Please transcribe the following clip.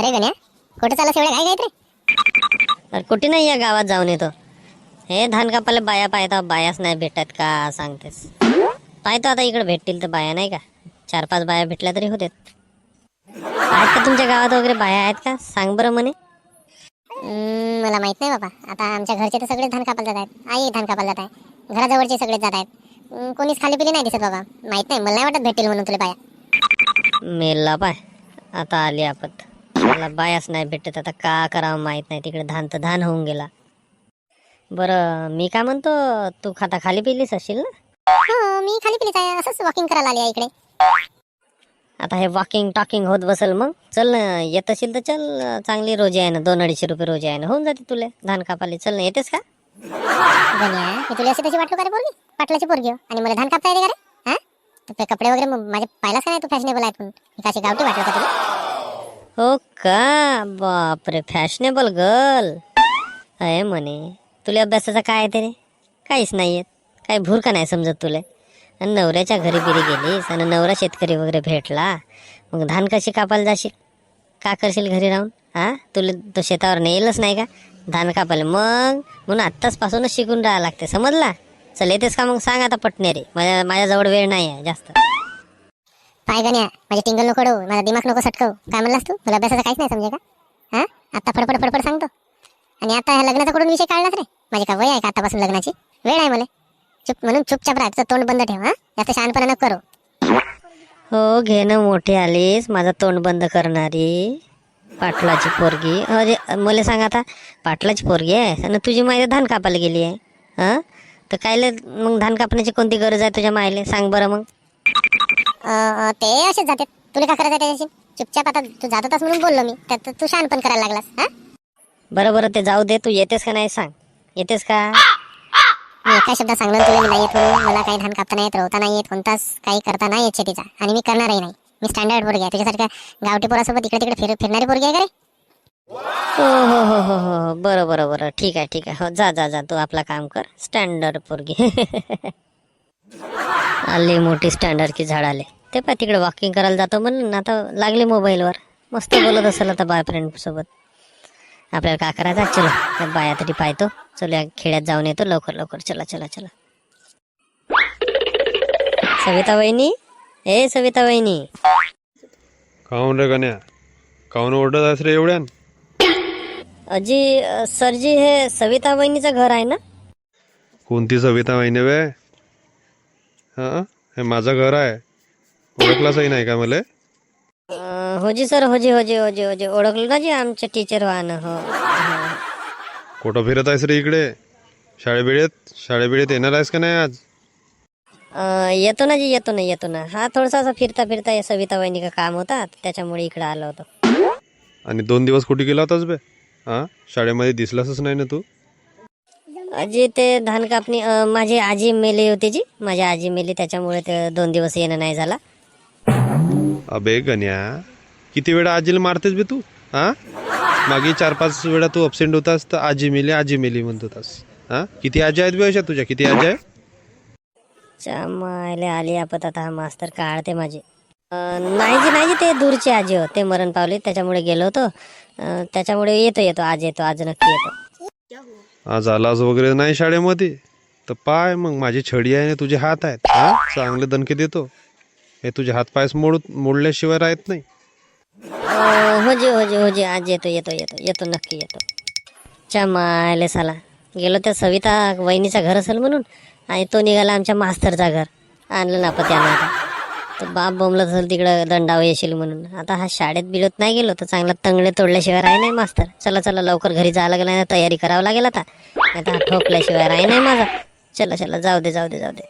अरे गण्या कुठे चालला एवढ्या काय रे अरे कुठे नाही या गावात जाऊन येतो. हे धान कापायला बाया पाहता बायाच नाही भेटत का सांगतेस. पाहतो आता इकडे भेटतील तर बाया नाही का? चार पाच बाया भेटल्या तरी होते आहेत का तुमच्या गावात वगैरे बाया आहेत का? सांग बरं म्हणे. मला माहीत नाही बाबा. आता आमच्या घरचे तर सगळे धान कापायला जात आहेत. आई धान कापायला जात आहे. घराजवळचे सगळे जात आहेत. कोणीच खाली पिली नाही दिसत बाबा. माहीत नाही मला नाही वाटत भेटेल म्हणून तुला बाया. मेलला पाय. आता आली आपत. मला बायाच नाही भेटत आता का करावं माहीत नाही. तिकडे धान तर धान होऊन गेला. बरं मी काय म्हणतो तू खाता खाली पिलीस असशील ना? हो मी खाली पिलीच आहे. असंच वॉकिंग करायला आली आहे इकडे. आता हे वॉकिंग टॉकिंग होत बसल मग. चल ना येत असेल तर चल. चांगली रोजी आहे ना दोन अडीचशे रुपये रोजी आहे ना. होऊन जाते तुले धान कापाले चल ना येतेस का? गण्या मी तुला अशी तशी वाटलो का रे पोरगी? पाटलाची पोरगी हो. आणि मला धान कापता येते का रे? हा? तू ते कपडे वगैरे मग माझे पाहिलाच का नाही तू फॅशनेबल आहेत म्हणून? मी काशी गावठी वाटलं का तुला? हो का? बापरे फॅशनेबल गर्ल अय म्हणे तुला अभ्यासाचं काय आहे रे? काहीच नाही येत काही भूर नाही समजत तुले. आणि नवऱ्याच्या घरी बिरी गेलीस आणि नवरा शेतकरी वगैरे भेटला मग धान कशी कापायला जाशील? का करशील घरी राहून? हा तुला तो शेतावर नेलच नाही का? धान कापायला. मग? म्हणून आत्ताच पासूनच शिकून राहावं लागते. समजला? चल येतेस का मग? सांग आता पटणे रे. माझ्या माझ्याजवळ वेळ नाही आहे जास्त. पाय गण्या माझे टिंगल नको डो माझा दिमाग नको सटकव. काय म्हणलास तू? तुला अभ्यासाचं काहीच नाही समजे का? हा? आता फडफड फडफड सांगतो. आणि आता ह्या लग्नाचा कुठून विषय काढलाच रे? माझी का वय आहे का आतापासून लग्नाची? वेळ आहे मला. चुप म्हणून चुपचाप राहायचं तोंड बंद ठेव हा? जास्त शहाणपणा नको करू. हो घेणं मोठी आलीस. माझं तोंड बंद करणारी. पाटलाची पोरगी. अरे मला सांग आता पाटलाची पोरगी आहे? आणि तुझी माय धान कापायला गेली आहे हां? तर कायले मग धान कापण्याची कोणती गरज आहे तुझ्या मायले? सांग बरं मग. ते असेच जाते तुला काय करायचं त्याच्याशी चुपचाप आता तू जात होतास म्हणून बोललो मी. त्यात तू शहाणपण करायला लागलास हा? बरं बरं ते जाऊ दे. तू येतेस का नाही सांग. येतेस का? मी एका शब्दात सांगलो तुला मी नाही येत म्हणून. मला काही धान कापता नाही येत रोवता नाही येत कोणताच काही करता नाही येत शेतीचा. आणि मी करणारही नाही. मी स्टँडर्ड पोरगी आहे. तुझ्यासारख्या गावठी पोरासोबत इकडे तिकडे फिर फिरणारी पोरगी आहे का रे? हो हो हो हो हो हो. बरं बरं बरं. ठीक आहे ठीक आहे. हो जा जा जा. तू आपला काम कर. स्टँडर्ड पोरगी. आली मोठी स्टँडर्ड की झाड आले. ते पाय तिकडे वॉकिंग करायला जातो म्हणून आता लागले मोबाईलवर मस्त बोलत असेल आता बॉयफ्रेंड सोबत. आपल्याला काय करायचं? चलो बाया तरी पाहतो. चलो या खेड्यात जाऊन येतो. लवकर लवकर. चला चला चला. सविता वहिनी? ए सविता वहिनी. काहून रे गण्या? काहून ओरडत आहेस रे एवढ्यान? अजी सरजी हे सविता वहिनीचं घर आहे ना? कोणती सविता वहिनी वे हां? हे माझं घर आहे. ओळखलाचही नाही का मला? अं, हो जी सर हो जी हो जी हो जी हो जी ओळखलं ना जी आमचे टीचर व्हानं? हो. कुठं फिरत आहेस रे इकडे? शाळेबिळेत शाळेबिळेत येणार आहेस का नाही आज? अं, येतो ना जी येतो ना येतो ना. हा थोडासा असं फिरता फिरता या सविता वहिनी का काम होता त्याच्यामुळे इकडे आलो होतो. आणि दोन दिवस कुठे गेला होतास बे? हां? शाळेमध्ये दिसलासच नाही ना तू? अजी ते धान कापणी अं, माझी आजी मेली होती जी. माझी आजी मेली त्याच्यामुळे ते दोन दिवस येणं नाही झाला. अबे गण्या किती वेळा आजीला मारतेस बे तू हां? मागे चार पाच वेळा तू अबसेंट होतास तर आजी मेली आजी मेली म्हणत होतास हां? किती आजी आहेत बे अशा तुझ्या किती आजी आहे मायले आली आपत आता हा मास्तर काढते माझी. अं, नाही जी नाही जी ते दूरची आजी हो ते मरण पावली त्याच्यामुळे गेलो होतो. अं, त्याच्यामुळे येतो येतो आज येतो आज नक्की येतो. आज आलास वगैरे नाही शाळेमध्ये तर पाय मग माझी छडी आहे आणि तुझे हात आहेत हा? चांगले दणके देतो. हे तुझे हातपायच मोड मोडल्याशिवाय राहत नाही. होजे हो होजे. हो हो आज येतो येतो येतो येतो नक्की येतो. चमायले साला. गेलो त्या सविता वहिनीचा घर असेल म्हणून. आणि तो निघाला आमच्या मास्तरचा घर. आणलं ना त्यानं आता. तर बाप बोंबलत असेल तिकडं दंडावं येशील म्हणून. आता हा शाळेत बिळत नाही गेलो तर चांगला तंगडे तोडल्याशिवाय राही नाही मास्तर. चला चला लवकर घरी जायला लागेल नाही तयारी करावं लागेल आता. नाही तर हा ठोकल्याशिवाय राही नाही माझा. चला चला जाऊ दे जाऊ दे जाऊ दे.